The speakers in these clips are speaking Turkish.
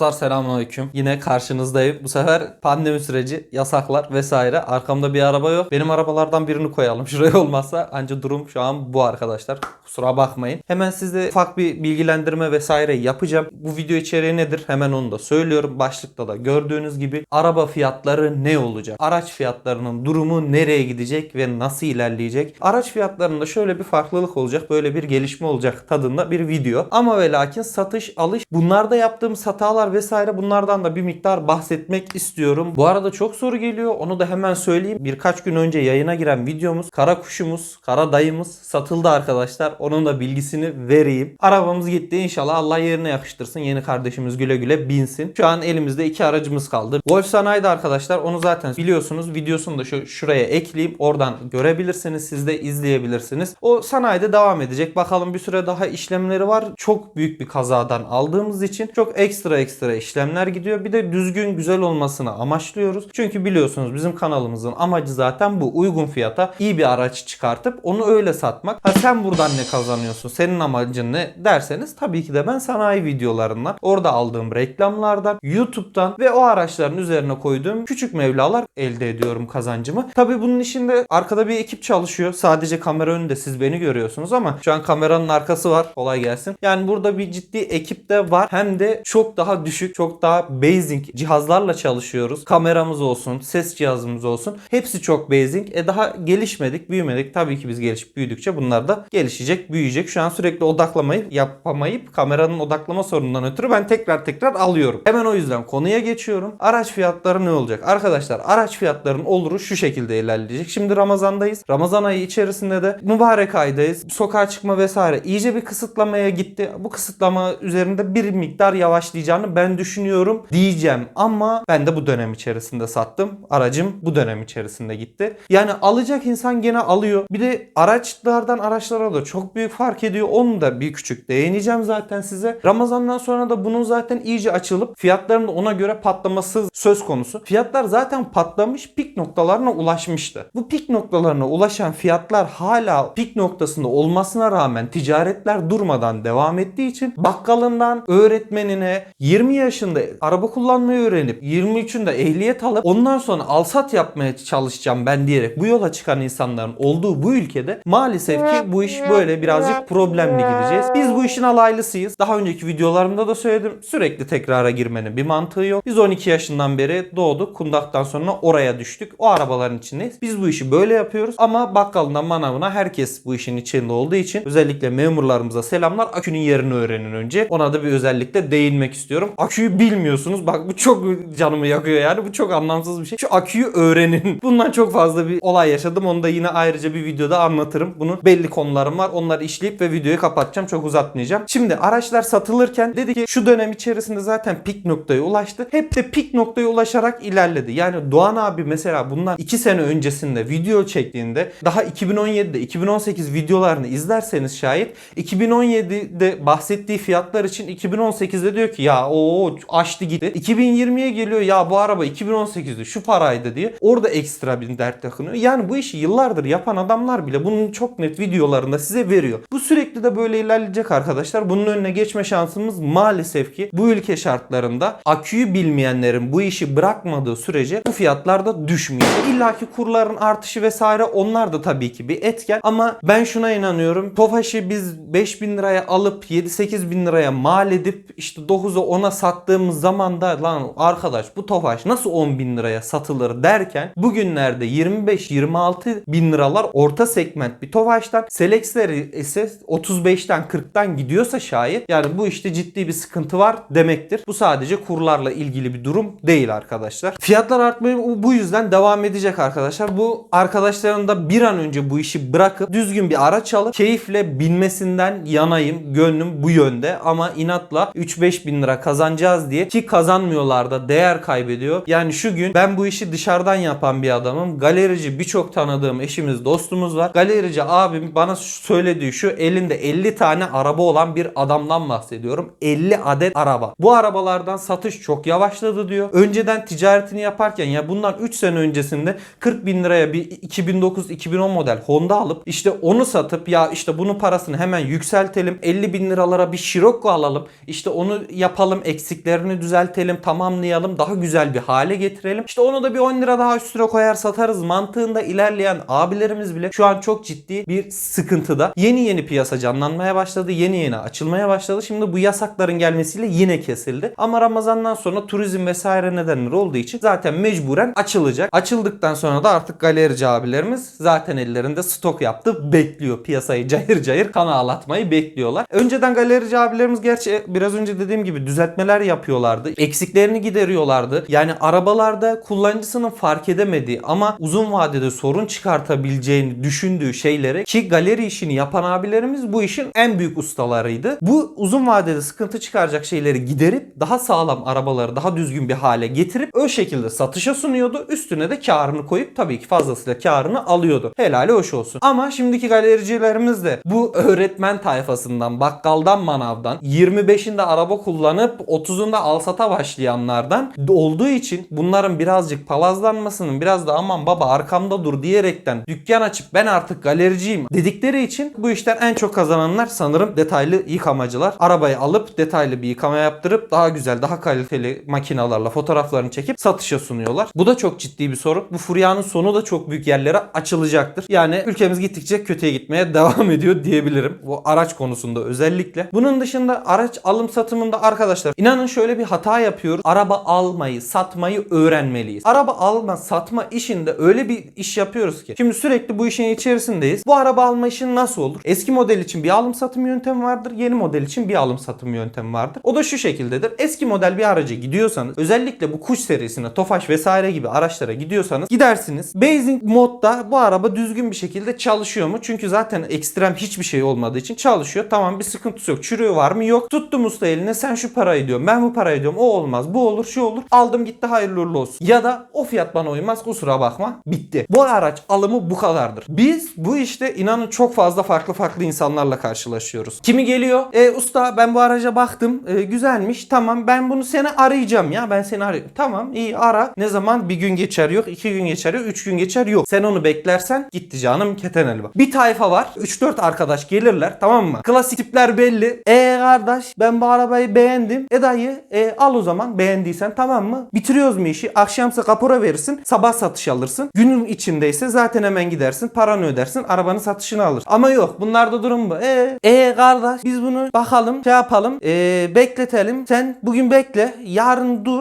Dostlar selamünaleyküm. Yine karşınızdayım. Bu sefer pandemi süreci, yasaklar vesaire. Arkamda bir araba yok. Benim arabalardan birini koyalım. Şuraya olmazsa anca durum şu an bu arkadaşlar. Kusura bakmayın. Hemen size ufak bir bilgilendirme vesaire yapacağım. Bu video içeriği nedir? Hemen onu da söylüyorum. Başlıkta da gördüğünüz gibi araba fiyatları ne olacak? Araç fiyatlarının durumu nereye gidecek ve nasıl ilerleyecek? Araç fiyatlarında şöyle bir farklılık olacak. Böyle bir gelişme olacak tadında bir video. Ama ve lakin satış, alış bunlarda yaptığım hatalar vesaire bunlardan da bir miktar bahsetmek istiyorum. Bu arada çok soru geliyor. Onu da hemen söyleyeyim. Birkaç gün önce yayına giren videomuz kara kuşumuz, kara dayımız satıldı arkadaşlar. Onun da bilgisini vereyim. Arabamız gitti. İnşallah Allah yerine yakıştırsın. Yeni kardeşimiz güle güle binsin. Şu an elimizde iki aracımız kaldı. Wolf Sanayi'de arkadaşlar onu zaten biliyorsunuz. Videosunu da şu şuraya ekleyeyim. Oradan görebilirsiniz. Siz de izleyebilirsiniz. O sanayide devam edecek. Bakalım bir süre daha işlemleri var. Çok büyük bir kazadan aldığımız için çok ekstra ekstra işlemler gidiyor. Bir de düzgün güzel olmasını amaçlıyoruz. Çünkü biliyorsunuz bizim kanalımızın amacı zaten bu uygun fiyata iyi bir araç çıkartıp onu öyle satmak. Ha sen buradan ne kazanıyorsun? Senin amacın ne derseniz tabii ki de ben sanayi videolarından, orada aldığım reklamlardan, YouTube'dan ve o araçların üzerine koyduğum küçük mevlalar elde ediyorum kazancımı. Tabii bunun içinde arkada bir ekip çalışıyor. Sadece kamera önünde siz beni görüyorsunuz ama şu an kameranın arkası var. Kolay gelsin. Yani burada bir ciddi ekip de var. Hem de çok daha düşük, çok daha basic cihazlarla çalışıyoruz. Kameramız olsun, ses cihazımız olsun. Hepsi çok basic. E daha gelişmedik, büyümedik. Tabii ki biz gelişip büyüdükçe bunlar da gelişecek, büyüyecek. Şu an sürekli odaklamayı yapamayıp kameranın odaklama sorunundan ötürü ben tekrar tekrar alıyorum. Hemen o yüzden konuya geçiyorum. Araç fiyatları ne olacak? Arkadaşlar araç fiyatlarının oluru şu şekilde ilerleyecek. Şimdi Ramazan'dayız. Ramazan ayı içerisinde de mübarek aydayız. Sokağa çıkma vesaire iyice bir kısıtlamaya gitti. Bu kısıtlama üzerinde bir miktar yavaşlayacağını ben düşünüyorum diyeceğim. Ama ben de bu dönem içerisinde sattım. Aracım bu dönem içerisinde gitti. Yani alacak insan gene alıyor. Bir de araçlardan araçlara da çok büyük fark ediyor. Onu da bir küçük değineceğim zaten size. Ramazandan sonra da bunun zaten iyice açılıp fiyatların da ona göre patlaması söz konusu. Fiyatlar zaten patlamış pik noktalarına ulaşmıştı. Bu pik noktalarına ulaşan fiyatlar hala pik noktasında olmasına rağmen ticaretler durmadan devam ettiği için bakkalından öğretmenine 20 yaşında araba kullanmayı öğrenip 23'ünde ehliyet alıp ondan sonra alsat yapmaya çalışacağım ben diyerek bu yola çıkan insanların olduğu bu ülkede maalesef ki bu iş böyle birazcık problemli gideceğiz. Biz bu işin alaylısıyız. Daha önceki videolarımda da söyledim. Sürekli tekrara girmenin bir mantığı yok. Biz 12 yaşından beri doğduk. Kundaktan sonra oraya düştük. O arabaların içindeyiz. Biz bu işi böyle yapıyoruz. Ama bakkalından manavına herkes bu işin içinde olduğu için özellikle memurlarımıza selamlar. Akünün yerini öğrenin önce. Ona da bir özellikle değinmek istiyorum. Aküyü bilmiyorsunuz. Bak bu çok canımı yakıyor yani. Bu çok anlamsız bir şey. Şu aküyü öğrenin. Bundan çok fazla bir olay yaşadım. Onu da yine ayrıca bir videoda anlatırım. Bunun belli konularım var. Onları işleyip ve videoyu kapatacağım. Çok uzatmayacağım. Şimdi araçlar satılırken dedi ki şu dönem içerisinde zaten pik noktaya ulaştı. Hep de pik noktaya ulaşarak ilerledi. Yani Doğan abi mesela bundan 2 sene öncesinde video çektiğinde daha 2017'de 2018 videolarını izlerseniz şayet 2017'de bahsettiği fiyatlar için 2018'de diyor ki ya o açtı gitti. 2020'ye geliyor ya bu araba 2018'de şu paraydı diye. Orada ekstra bir dert yakınıyor. Yani bu işi yıllardır yapan adamlar bile bunun çok net videolarında size veriyor. Bu sürekli de böyle ilerleyecek arkadaşlar. Bunun önüne geçme şansımız maalesef ki bu ülke şartlarında aküyü bilmeyenlerin bu işi bırakmadığı sürece bu fiyatlar da düşmüyor. İlla ki kurların artışı vesaire onlar da tabii ki bir etken ama ben şuna inanıyorum. Tofaş'ı biz 5000 liraya alıp 7-8 bin liraya mal edip işte 9'a 10'a sattığımız zaman da lan arkadaş bu Tofaş nasıl 10 bin liraya satılır derken bugünlerde 25-26 bin liralar orta segment bir Tofaş'tan Selex'leri ise 35'ten 40'tan gidiyorsa şayet yani bu işte ciddi bir sıkıntı var demektir. Bu sadece kurlarla ilgili bir durum değil arkadaşlar. Fiyatlar artmaya bu yüzden devam edecek arkadaşlar. Bu arkadaşların da bir an önce bu işi bırakıp düzgün bir araç alıp keyifle binmesinden yanayım. Gönlüm bu yönde ama inatla 3-5 bin lira kazanacağız diye ki kazanmıyorlar da değer kaybediyor. Yani şu gün ben bu işi dışarıdan yapan bir adamım. Galerici birçok tanıdığım eşimiz dostumuz var. Galerici abim bana söylediği şu elinde 50 tane araba olan bir adamdan bahsediyorum. 50 adet araba. Bu arabalardan satış çok yavaşladı diyor. Önceden ticaretini yaparken ya bundan 3 sene öncesinde 40 bin liraya bir 2009-2010 model Honda alıp işte onu satıp ya işte bunun parasını hemen yükseltelim. 50 bin liralara bir Scirocco alalım. İşte onu yapalım eksiklerini düzeltelim, tamamlayalım, daha güzel bir hale getirelim. İşte onu da bir 10 lira daha üstüne koyar satarız mantığında ilerleyen abilerimiz bile şu an çok ciddi bir sıkıntıda. Yeni yeni piyasa canlanmaya başladı, yeni yeni açılmaya başladı. Şimdi bu yasakların gelmesiyle yine kesildi. Ama Ramazan'dan sonra turizm vesaire nedenleri olduğu için zaten mecburen açılacak. Açıldıktan sonra da artık galerici abilerimiz zaten ellerinde stok yaptı. Bekliyor piyasayı cayır cayır kan ağlatmayı bekliyorlar. Önceden galerici abilerimiz gerçi biraz önce dediğim gibi düzeltmeler yapıyorlardı. Eksiklerini gideriyorlardı. Yani arabalarda kullanıcısının fark edemediği ama uzun vadede sorun çıkartabileceğini düşündüğü şeyleri ki galeri işini yapan abilerimiz bu işin en büyük ustalarıydı. Bu uzun vadede sıkıntı çıkaracak şeyleri giderip daha sağlam arabaları daha düzgün bir hale getirip o şekilde satışa sunuyordu. Üstüne de karını koyup tabii ki fazlasıyla karını alıyordu. Helali hoş olsun. Ama şimdiki galericilerimiz de bu öğretmen tayfasından, bakkaldan, manavdan 25'inde araba kullanıp 30'unda alsata başlayanlardan olduğu için bunların birazcık palazlanmasının biraz da aman baba arkamda dur diyerekten dükkan açıp ben artık galericiyim dedikleri için bu işten en çok kazananlar sanırım detaylı yıkamacılar. Arabayı alıp detaylı bir yıkama yaptırıp daha güzel, daha kaliteli makinalarla fotoğraflarını çekip satışa sunuyorlar. Bu da çok ciddi bir sorun. Bu furyanın sonu da çok büyük yerlere açılacaktır. Yani ülkemiz gittikçe kötüye gitmeye devam ediyor diyebilirim. Bu araç konusunda özellikle. Bunun dışında araç alım satımında arkadaşlar inanın şöyle bir hata yapıyoruz. Araba almayı, satmayı öğrenmeliyiz. Araba alma, satma işinde öyle bir iş yapıyoruz ki. Şimdi sürekli bu işin içerisindeyiz. Bu araba alma işi nasıl olur? Eski model için bir alım satım yöntemi vardır. Yeni model için bir alım satım yöntemi vardır. O da şu şekildedir. Eski model bir araca gidiyorsanız özellikle bu kuş serisine, Tofaş vesaire gibi araçlara gidiyorsanız gidersiniz. Basic modda bu araba düzgün bir şekilde çalışıyor mu? Çünkü zaten ekstrem hiçbir şey olmadığı için çalışıyor. Tamam bir sıkıntısı yok. Çürüğü var mı? Yok. Tuttum usta eline sen şu parayı diyorum. Ben bu parayı diyorum. O olmaz. Bu olur şu olur. Aldım gitti hayırlı uğurlu olsun. Ya da o fiyat bana uymaz kusura bakma. Bitti. Bu araç alımı bu kadardır. Biz bu işte inanın çok fazla farklı farklı insanlarla karşılaşıyoruz. Kimi geliyor? E usta ben bu araca baktım. E, güzelmiş. Tamam ben bunu seni arayacağım ya. Ben seni arayacağım. Tamam iyi ara. Ne zaman? Bir gün geçer yok. iki gün geçer yok. Üç gün geçer yok. Sen onu beklersen gitti canım keten elba. Bir tayfa var. 3-4 arkadaş gelirler tamam mı? Klasik tipler belli. E kardeş ben bu arabayı beğendim. E dayı e, al o zaman beğendiysen tamam mı? Bitiriyoruz mu işi? Akşamsa kapora verirsin. Sabah satış alırsın. Günün içindeyse zaten hemen gidersin. Paranı ödersin. Arabanın satışını alırsın. Ama yok bunlarda durum bu. E, e kardeş biz bunu bakalım şey yapalım. E, bekletelim. Sen bugün bekle. Yarın dur.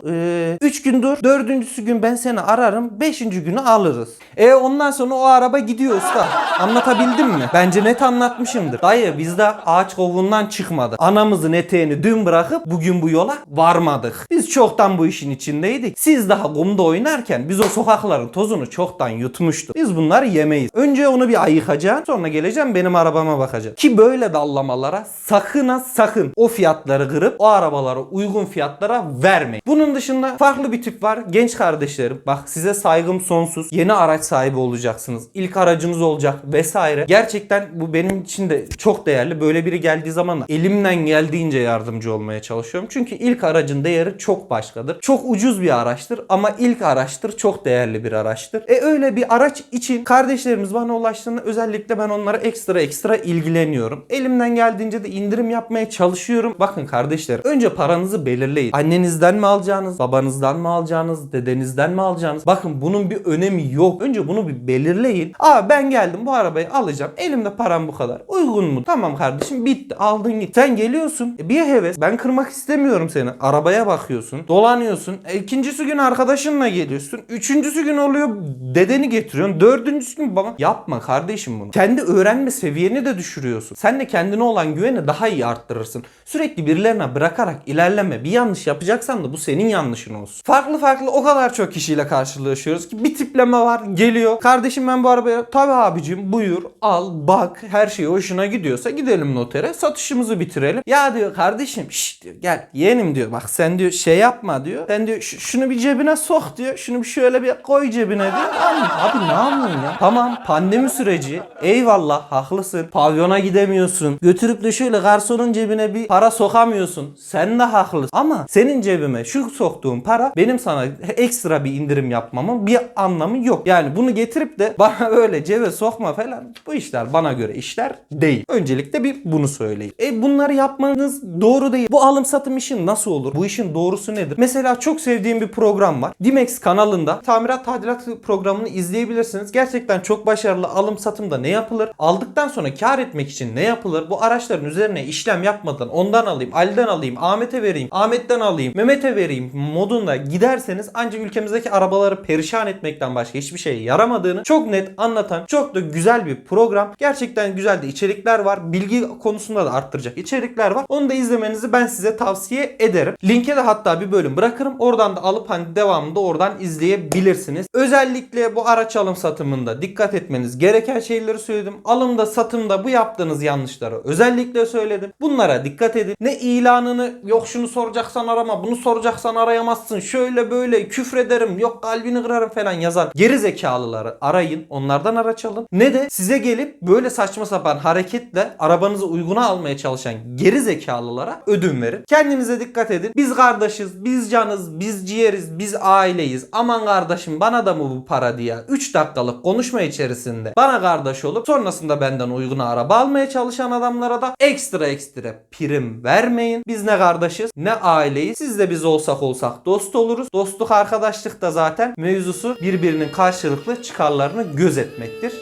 3 gün dur. Dördüncüsü gün ben seni ararım. Beşinci günü alırız. E ondan sonra o araba gidiyor usta. Anlatabildim mi? Bence net anlatmışımdır. Dayı biz de ağaç kovuğundan çıkmadık. Anamızın eteğini dün bırakıp bugün bu yola varmadık. Biz çoktan bu işin içindeydik. Siz daha kumda oynarken biz o sokakların tozunu çoktan yutmuştuk. Biz bunları yemeyiz. Önce onu bir ayıkacaksın sonra geleceğim benim arabama bakacaksın. Ki böyle dallamalara sakın ha sakın o fiyatları kırıp o arabalara uygun fiyatlara vermeyin. Bunun dışında farklı bir tip var. Genç kardeşlerim bak size saygım sonsuz. Yeni araç sahibi olacaksınız. İlk aracınız olacak vesaire. Gerçekten bu benim için de çok değerli. Böyle biri geldiği zaman elimden geldiğince yardımcı olmaya çalışıyorum. Çünkü ilk aracın değeri çok başkadır. Çok ucuz bir araçtır ama ilk araçtır. Çok değerli bir araçtır. E öyle bir araç için kardeşlerimiz bana ulaştığında özellikle ben onlara ekstra ekstra ilgileniyorum. Elimden geldiğince de indirim yapmaya çalışıyorum. Bakın kardeşler önce paranızı belirleyin. Annenizden mi alacağınız, babanızdan mı alacağınız, dedenizden mi alacağınız? Bakın bunun bir önemi yok. Önce bunu bir belirleyin. Aa ben geldim bu arabayı alacağım. Elimde param bu kadar. Uygun mu? Tamam kardeşim bitti. Aldın git. Sen geliyorsun. E, bir heves. Ben kırmak istemiyorum seni. Arabaya bakıyorsun. Dolanıyorsun. E, ikincisi gün arkadaşınla geliyorsun. Üçüncüsü gün oluyor dedeni getiriyorsun. Dördüncüsü gün baba. Yapma kardeşim bunu. Kendi öğrenme seviyeni de düşürüyorsun. Sen de kendine olan güveni daha iyi arttırırsın. Sürekli birilerine bırakarak ilerleme. Bir yanlış yapacaksan da bu senin yanlışın olsun. Farklı farklı o kadar çok kişiyle karşılaşıyoruz ki bir tipleme var geliyor. Kardeşim ben bu arabaya tabi abicim buyur al bak her şey hoşuna gidiyorsa gidelim notere satışımızı bitirelim. Ya diyor kardeşim şşt diyor gel yeğenim diyor bak sen diyor şey yapma diyor. Sen diyor "Ş- şunu bir cebine sok diyor. Şunu bir şöyle bir koy cebine diyor. Abi, abi ne yapıyorsun ya? Tamam pandemi süreci eyvallah haklısın. Pavyona gidemiyorsun. Götürüp de şöyle garsonun cebine bir para sokamıyorsun. Sen de haklısın. Ama senin cebime şu soktuğun para benim sana ekstra bir indirim yapmamın bir anlamı yok. Yani bunu getirip de bana öyle cebe sokma falan bu işler bana göre işler değil. Öncelikle bir bunu söyleyeyim. E bunları yapmanız doğru değil. Bu alım satım işin nasıl olur? Bu işin doğrusu nedir? Mesela çok sevdiğim bir program var. Dimex kanalında tamirat tadilat programını izleyebilirsiniz. Gerçekten çok başarılı alım satımda ne yapılır? Aldıktan sonra kar etmek için ne yapılır? Bu araçların üzerine işlem yapmadan ondan alayım, Ali'den alayım, Ahmet'e vereyim, Ahmet'ten alayım, Mehmet'e vereyim modunda giderseniz ancak ülkemizdeki arabaları perişan etmekten başka hiçbir şey yaramadığını çok net anlatan çok da güzel bir program. Gerçekten güzel de içerikler var. Bilgi konusunda da arttıracak içerikler var. Onu da izlemenizi ben size tavsiye ederim. Linke de hatta bir bölüm bırakırım. Oradan da alıp hani devamını da oradan izleyebilirsiniz. Özellikle bu araç alım satımında dikkat etmeniz gereken şeyleri söyledim. Alımda satımda bu yaptığınız yanlışları özellikle söyledim. Bunlara dikkat edin. Ne ilanını yok şunu soracaksan arama bunu soracaksan arayamazsın. Şöyle böyle küfrederim yok kalbini kırarım falan yazan geri zekalıları arayın. Onlardan araç alın. Ne de size gelip böyle saçma sapan hareketle arabanızı uyguna almaya çalışan geri zekalılara ödün verin. Kendinize dikkat edin. Biz kardeşiz, biz canız, biz ciğeriz, biz aileyiz. Aman kardeşim bana da mı bu para diye 3 dakikalık konuşma içerisinde bana kardeş olup sonrasında benden uyguna araba almaya çalışan adamlara da ekstra ekstra prim vermeyin. Biz ne kardeşiz ne aileyiz. Siz de biz olsak olsak dost oluruz. Dostluk arkadaşlık da zaten mevzusu birbirinin karşılıklı çıkarlarını gözetmektir.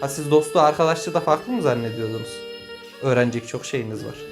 Ha siz dostluğu arkadaşlığı da farklı mı zannediyordunuz? Öğrenecek çok şeyiniz var.